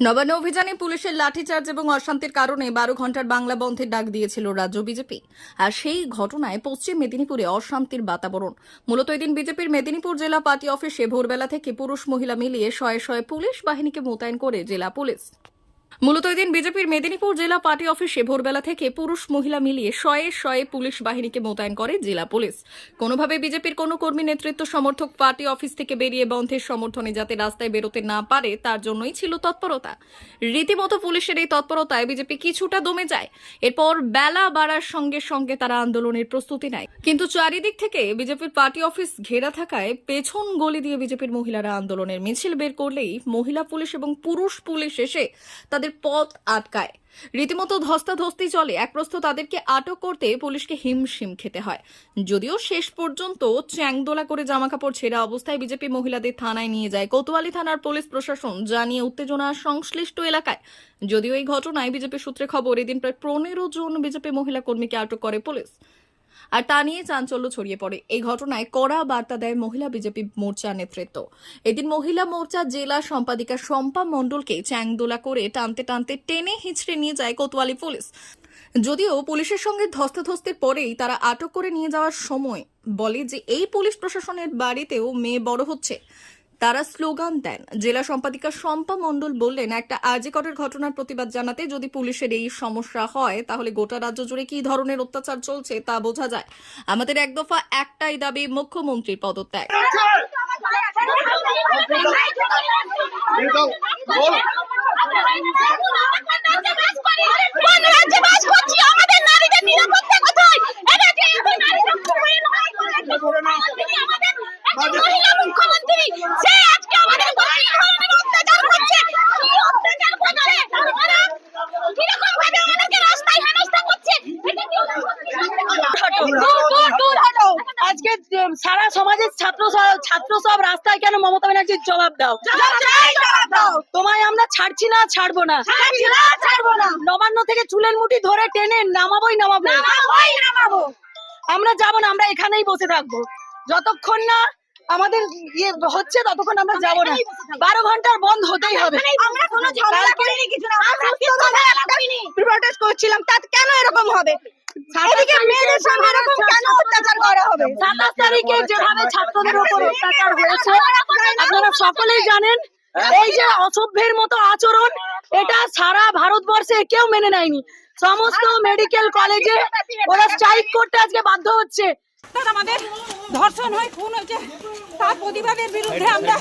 নবান্ন অভিযানে পুলিশের লাঠিচার্জ এবং অশান্তির কারণে বারো ঘণ্টার বাংলা বন্ধের ডাক দিয়েছিল রাজ্য বিজেপি। আর সেই ঘটনায় পশ্চিম মেদিনীপুরে অশান্তির বাতাবরণ। মূলত এদিন বিজেপির মেদিনীপুর জেলা পার্টি অফিসে ভোরবেলা থেকে পুরুষ মহিলা মিলিয়ে শয়ে শয়ে পুলিশ বাহিনীকে মোতায়েন করে জেলা পুলিশ। মূলত এদিন বিজেপির মেদিনীপুর জেলা পার্টি অফিসে ভোরবেলা থেকে পুরুষ মহিলা মিলিয়ে শয়ে শয়ে পুলিশ বাহিনীকে মোতায়েন করে জেলা পুলিশ। কোনোভাবে বিজেপির কোনো কর্মী নেতৃত্ব সমর্থক পার্টি অফিস থেকে বেরিয়ে বন্ধের সমর্থনে যাতে রাস্তায় বেরোতে না পারে, তার জন্যই ছিল তৎপরতা। রীতিমতো পুলিশের এই তৎপরতায় বিজেপি কিছুটা দমে যায়। এরপর বেলা বাড়ার সঙ্গে সঙ্গে তারা আন্দোলনের প্রস্তুতি নেয়। কিন্তু চারিদিক থেকে বিজেপির পার্টি অফিস ঘেরা থাকায় পেছন গলি দিয়ে বিজেপির মহিলারা আন্দোলনের মিছিল বের করলেই মহিলা পুলিশ এবং পুরুষ পুলিশ এসে তাদের পথ আটকায়। রীতিমতো ধস্তাধস্তি চলে, এক প্রস্থ তাদেরকে আটক করতে পুলিশকে হিমশিম খেতে হয়। যদিও শেষ পর্যন্ত চ্যাংদোলা করে জামাকাপড় ছেঁড়া অবস্থায় বিজেপি মহিলাদের থানায় নিয়ে যায়। কোতোয়ালি থানার পুলিশ প্রশাসন জানিয়ে উত্তেজনা সংশ্লিষ্ট এলাকায়। যদিও এই ঘটনায় বিজেপি সূত্রে খবর, এদিন প্রায় পনেরো জন বিজেপি মহিলা কর্মীকে আটক করে পুলিশ। আর তা নিয়ে চাঞ্চল্য ছড়িয়ে পড়ে। এই ঘটনায় কড়া বার্তা দেয় মহিলা বিজেপি মোর্চা নেতৃত্ব। এদিন মহিলা মোর্চা জেলা সম্পাদিকা শম্পা মণ্ডলকে চ্যাংদোলা করে টানতে টানতে টেনে হিঁচড়ে নিয়ে যায় কোতোয়ালি পুলিশ। যদিও পুলিশের সঙ্গে ধস্তাধস্তির পরেই তারা আটক করে নিয়ে যাওয়ার সময় বলে যে এই পুলিশ প্রশাসনের বাড়িতেও মেয়ে বড় হচ্ছে। তারা স্লোগান দেন। জেলা সম্পাদিকা শম্পা মণ্ডল বললেন একটা আর্জিকরের ঘটনার প্রতিবাদ জানাতে যদি পুলিশের এই সমস্যা হয় তাহলে গোটা রাজ্য জুড়ে কি ধরনের অত্যাচার চলছে তা বোঝা যায়। আমাদের এক দফা একটাই দাবি মুখ্যমন্ত্রীর পদত্যাগ। কোন রাজ্যে বাস করছি আমাদের নারীদের নিরাপত্তা কোথায় এটা যে এখন নারীরা তিনি আমাদের একজন মহিলা মুখ্যমন্ত্রী সে আজকে আমাদের অত্যাচার করছে। কি অত্যাচার করছে? ওরা কীরকম ভাবে আমাদেরকে রাস্তায় হেনস্থা করছে? এটা কি ওরা সত্যি সত্যি কথা? দূর দূর দূর হাঁটো। আজকে সারা সমাজের ছাত্র ছাত্র সব রাস্তায় কেন মমতা ব্যানার্জির জবাব দাও? জবাব চাই, জবাব দাও। তোমায় আমরা ছাড়ছি না ছাড়বো না। ছাড়বো না। নবান্ন থেকে চুলের মুঠি ধরে টেনে নামাবোই নামাবোই নামাবো। আমরা যাব না আমরা এখানেই বসে থাকব। যতক্ষণ না আমাদের ইয়ে হচ্ছে ততক্ষণ আমরা যাব না। বারো ঘণ্টার বন্ধ হতেই হবে। প্রটেস্ট করছিলাম তাতে কেন এরকম হবে? এদিকে মেয়েদের সঙ্গে এরকম কেন অত্যাচার করা হবে? সাতাশ তারিখে যেভাবে ছাত্রদের উপর অত্যাচার হয়েছে আপনারা সকলেই জানেন এই যে অসভ্যের মতো আচরণ এটা সারা ভারতবর্ষে কেউ মেনে নেয়নি। সমস্ত মেডিকেল কলেজে ওরা স্ট্রাইক করতে আজকে বাধ্য হচ্ছে। অর্থাৎ আমাদের ধর্ষণ হয় খুন হয়েছে। তার প্রতিবাদের বিরুদ্ধে আমরা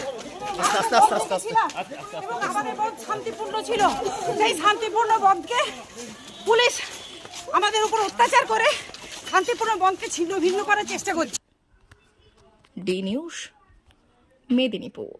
এবং আমাদের বধ শান্তিপূর্ণ ছিল। সেই শান্তিপূর্ণ বন্ধকে পুলিশ আমাদের উপর অত্যাচার করে শান্তিপূর্ণ বন্ধকে ছিন্ন ভিন্ন করার চেষ্টা করছে। D news Medinipur.